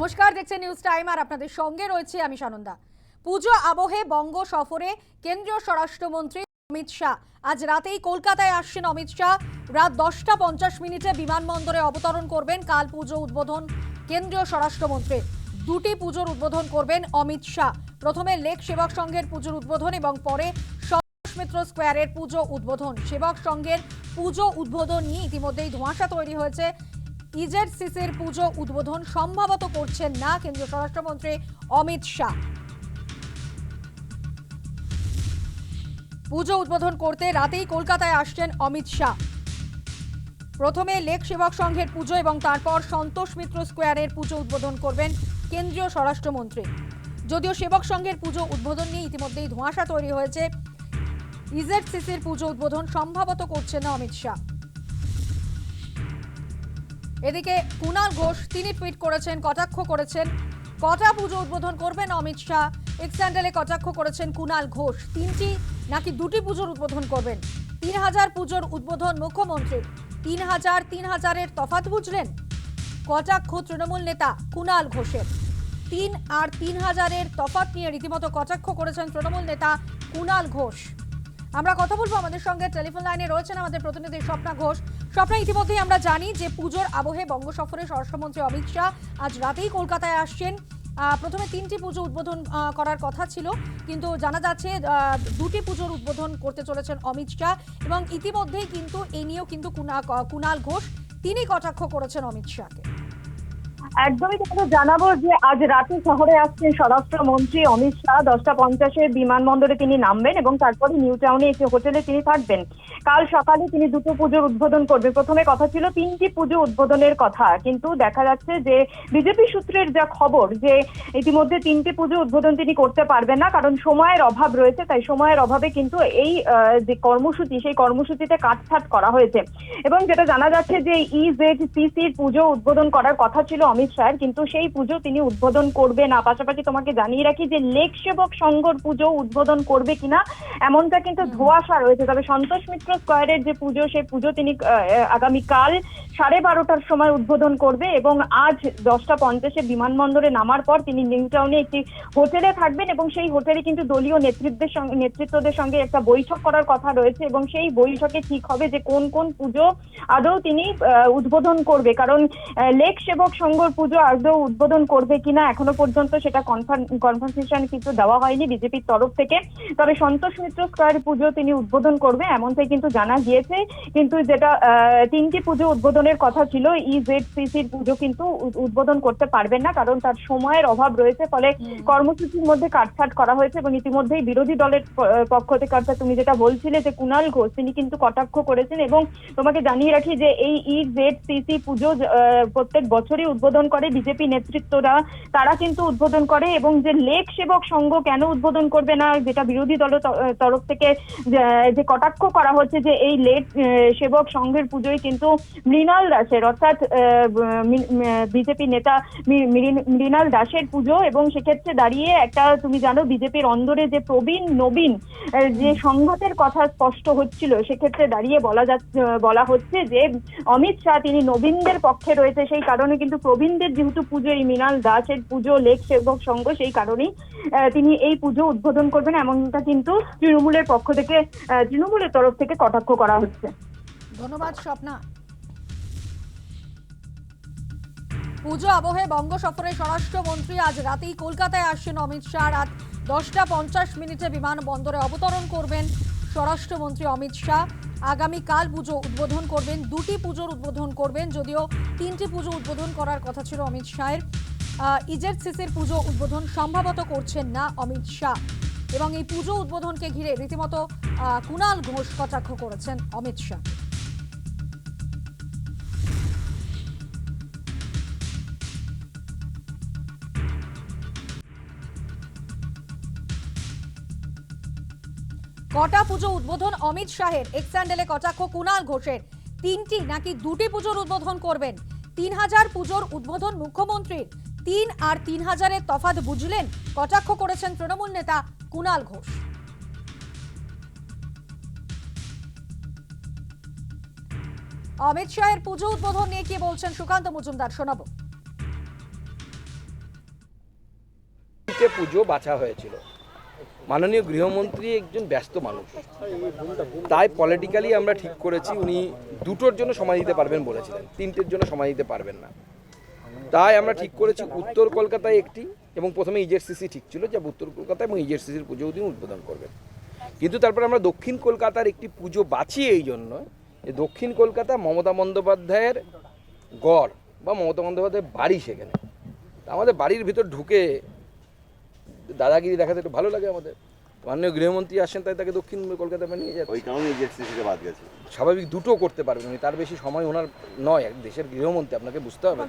নমস্কার, দেখছেন news time আর আপনাদের সঙ্গে রয়েছে আমি সানন্দা। পুজো আবহে বঙ্গ সফরে কেন্দ্রীয় স্বরাষ্ট্রমন্ত্রী অমিত শাহ। আজ রাতেই কলকাতায় আসছেন অমিত শাহ। রাত দশটা পঞ্চাশ মিনিটে বিমানবন্দরে অবতরণ করবেন কাল পুজো উদ্বোধন কেন্দ্রীয় স্বরাষ্ট্রমন্ত্রী। দুটি পুজোর উদ্বোধন করবেন অমিত শাহ। প্রথমে লেক সেবক সংঘের পুজোর উদ্বোধন এবং পরে মিত্র স্কোয়ারের পুজো উদ্বোধন। সেবক সংঘের পুজো উদ্বোধন নিয়ে ইতিমধ্যেই ধোঁয়াশা তৈরি হয়েছে। ইজেড সিসির পুজো উদ্বোধন সম্ভবত করছেন না কেন্দ্রীয় স্বরাষ্ট্রমন্ত্রী অমিত শাহ। পুজো উদ্বোধন করতে রাতেই কলকাতায় আসছেন অমিত শাহ। প্রথমে লেক সেবক সংঘের পুজো এবং তারপর সন্তোষ মিত্র স্কোয়ারের পুজো উদ্বোধন করবেন কেন্দ্রীয় স্বরাষ্ট্রমন্ত্রী। যদিও সেবক সংঘের পুজো উদ্বোধন নিয়ে ইতিমধ্যেই ধোঁয়াশা তৈরি হয়েছে ইজেড সিসির পুজো উদ্বোধন সম্ভবত করছেন না অমিত শাহ। এদিকে কুণাল ঘোষ, তিনি টুইট করেছেন, কটাক্ষ করেছেন, কটা পুজো উদ্বোধন করবেন অমিত শাহ? এক্স স্যান্ডেলে কটাক্ষ করেছেন কুণাল ঘোষ। তিনটি নাকি দুটি পুজোর উদ্বোধন করবেন? তিন হাজার পুজোর উদ্বোধন মুখ্যমন্ত্রী। তিন হাজার, তিন হাজারের তফাত বুঝলেন? কটাক্ষ তৃণমূল নেতা কুণাল ঘোষের। তিন আর তিন হাজারের তফাৎ নিয়ে রীতিমতো কটাক্ষ করেছেন তৃণমূল নেতা কুণাল ঘোষ। আমরা কথা বলব আমাদের সঙ্গে। টেলিফোন লাইনে রয়েছেন আমাদের প্রতিনিধি স্বপ্না ঘোষ। স্বপ্না, ইতিমধ্যেই আমরা জানি যে পুজোর আবহে বঙ্গ সফরে স্বরাষ্ট্রমন্ত্রী অমিত শাহ আজ রাতেই কলকাতায় আসছেন। প্রথমে তিনটি পুজো উদ্বোধন করার কথা ছিল, কিন্তু জানা যাচ্ছে দুটি পুজোর উদ্বোধন করতে চলেছেন অমিত শাহ এবং ইতিমধ্যেই কিন্তু এ নিয়েও কিন্তু কুনা- কুণাল ঘোষ, তিনি কটাক্ষ করেছেন অমিত শাহকে। একদমই তোমাকে জানাব যে আজ রাতে শহরে আসছেন স্বরাষ্ট্রমন্ত্রী অমিত শাহ। দশটা পঞ্চাশে বিমানবন্দরে তিনি নামবেন এবং তারপরে নিউ টাউনে একটি হোটেলে তিনি থাকবেন। কাল সকালে তিনি দুটো পুজোর উদ্বোধন করবেন। প্রথমে কথা ছিল তিনটি পুজো উদ্বোধনের কথা, কিন্তু দেখা যাচ্ছে যে বিজেপি সূত্রের যা খবর যে ইতিমধ্যে তিনটি পুজো উদ্বোধন তিনি করতে পারবেন না, কারণ সময়ের অভাব রয়েছে, তাই সময়ের অভাবে কিন্তু এই যে কর্মসূচি, সেই কর্মসূচিতে কাটছাট করা হয়েছে। এবং যেটা জানা যাচ্ছে যে E ইজেড সিসির পুজো উদ্বোধন করার কথা ছিল অমিত শাহের কিন্তু সেই পুজো তিনি উদ্বোধন করবে না পাশাপাশি তোমাকে জানিয়ে রাখি যে লেক সেবক সংঘর পুজো উদ্বোধন করবে কিনা, এমনটা কিন্তু ধোঁয়াশা রয়েছে। তবে সন্তোষ মিত্র স্কোয়ারের যে পুজো, সেই পুজো তিনি আগামীকাল সাড়ে বারোটার সময় উদ্বোধন করবে এবং আজ দশটা পঞ্চাশে বিমানবন্দরে নামার পর তিনি নিউ টাউনে একটি হোটেলে থাকবেন এবং সেই হোটেলে কিন্তু দলীয় নেতৃত্বের সঙ্গে, নেতৃত্বদের সঙ্গে একটা বৈঠক করার কথা রয়েছে এবং সেই বৈঠকে ঠিক হবে যে কোন কোন পুজো আদৌ তিনি উদ্বোধন করবে। কারণ লেক সেবক সংঘর পুজো আদৌ উদ্বোধন করবে কিনা এখনও পর্যন্ত সেটা কনফার্মেশন কিন্তু দেওয়া হয়নি বিজেপির তরফ থেকে। তবে সন্তোষ মিত্র স্কোয়ার পুজো তিনি উদ্বোধন করবে এমনটাই কিন্তু জানা গিয়েছে। কিন্তু যেটা তিনটি পুজো উদ্বোধনের কথা ছিল ই জেড সিসির পুজো কিন্তু উদ্বোধন করতে পারবেন না কারণ তার সময়ের অভাব রয়েছে। ফলে কর্মসূচির মধ্যে কাটছাট করা হয়েছে এবং ইতিমধ্যেই বিরোধী দলের পক্ষ থেকে অর্থাৎ তুমি যেটা বলছিলে যে কুণাল ঘোষ তিনি কিন্তু কটাক্ষ করেছেন এবং তোমাকে জানিয়ে রাখি যে এই ই জেড সিসি পুজো আহ, প্রত্যেক বছরই উদ্বোধন করে বিজেপি নেতৃত্বরা, তারা কিন্তু উদ্বোধন করে এবং যে লেক সেবক সংঘ কেন উদ্বোধন করবে না, যেটা বিরোধী দলের ত- তরফ থেকে যে- কটাক্ষ করা হচ্ছে যে এই লেক সেবক সংঘের পুজোয় কিন্তু মৃণাল দাসের, অর্থাৎ বিজেপি নেতা মৃণাল দাসের পুজো এবং সেক্ষেত্রে দাঁড়িয়ে একটা, তুমি জানো, বিজেপির অন্দরে যে প্রবীণ, নবীন যে সংঘাতের কথা স্পষ্ট হচ্ছিল, সেক্ষেত্রে দাঁড়িয়ে বলা যাচ্ছে, বলা হচ্ছে যে অমিত শাহ তিনি নবীনদের পক্ষে রয়েছে, সেই কারণে কিন্তু প্রবীণদের যেহেতু পুজো, এই মৃণাল দাসের পুজো, লেক সেবক সংঘ সেই কারণেই তিনি এই পুজো উদ্বোধন করবেন। এমনটা কিন্তু তৃণমূলের পক্ষ থেকে তৃণমূলের তরফ থেকে কটাক্ষ করা হচ্ছে। ধন্যবাদ, স্বপ্না। পুজো আবহে বঙ্গ সফরে স্বরাষ্ট্রমন্ত্রী আজ রাতেই কলকাতায় আসছেন অমিত শাহ রাত দশটা পঞ্চাশ মিনিটে বিমানবন্দরে অবতরণ করবেন স্বরাষ্ট্রমন্ত্রী অমিত শাহ। আগামীকাল পুজো উদ্বোধন করবেন, দুটি পুজোর উদ্বোধন করবেন, যদিও তিনটি পুজো উদ্বোধন করার কথা ছিল অমিত শাহের। ইজের সিসির পুজো উদ্বোধন সম্ভবত করছেন না অমিত শাহ। এবং এই পুজো উদ্বোধনকে ঘিরে রীতিমতো কুণাল ঘোষ কটাক্ষ করেছেন অমিত শাহ। কটা পুজো উদ্বোধন অমিত শাহের? এক্স স্যান্ডেলে কটাক্ষ কুণাল ঘোষের? তিনটি নাকি দুটি পুজোর উদ্বোধন করবেন? তিন হাজার পুজোর উদ্বোধন মুখ্যমন্ত্রীর। তিন আর তিন হাজারের তফাৎ বুঝলেন কটাক্ষ করেছেন তৃণমূল নেতা কুণাল ঘোষ। অমিত শাহের পুজো উদ্বোধন নিয়ে কি বলছেন সুকান্ত মজুমদার? শোনাবো। পুজো বাছা হয়েছিল। মাননীয় গৃহমন্ত্রী একজন ব্যস্ত মানুষ। তাই পলিটিক্যালি আমরা ঠিক করেছি, উনি দুটোর জন্য সময় দিতে পারবেন বলেছিলেন, তিনটের জন্য সময় দিতে পারবেন না। তাই আমরা ঠিক করেছি, উত্তর কলকাতায় একটি এবং প্রথমে ইজেরসিসি ঠিক ছিল যে উত্তর কলকাতা এবং ইজেরসিসির পুজো তিনি উদ্বোধন করবেন। কিন্তু তারপর আমরা দক্ষিণ কলকাতার একটি পুজো বাছি এই জন্য যে দক্ষিণ কলকাতা মমতা বন্দ্যোপাধ্যায়ের গড় বা মমতা বন্দ্যোপাধ্যায়ের বাড়ি সেখানে। আমাদের বাড়ির ভিতর ঢুকে দাদাগিরি দেখাতে একটু ভালো লাগে আমাদের। মাননীয় গৃহমন্ত্রী আসেন তাই তাকে দক্ষিণ কলকাতা নিয়ে যাচ্ছে। ওই কারণে থেকে বাদ গেছে। স্বাভাবিক দুটো করতে পারবেন উনি তার বেশি সময় ওনার নয় দেশের গৃহমন্ত্রী আপনাকে বুঝতে হবে।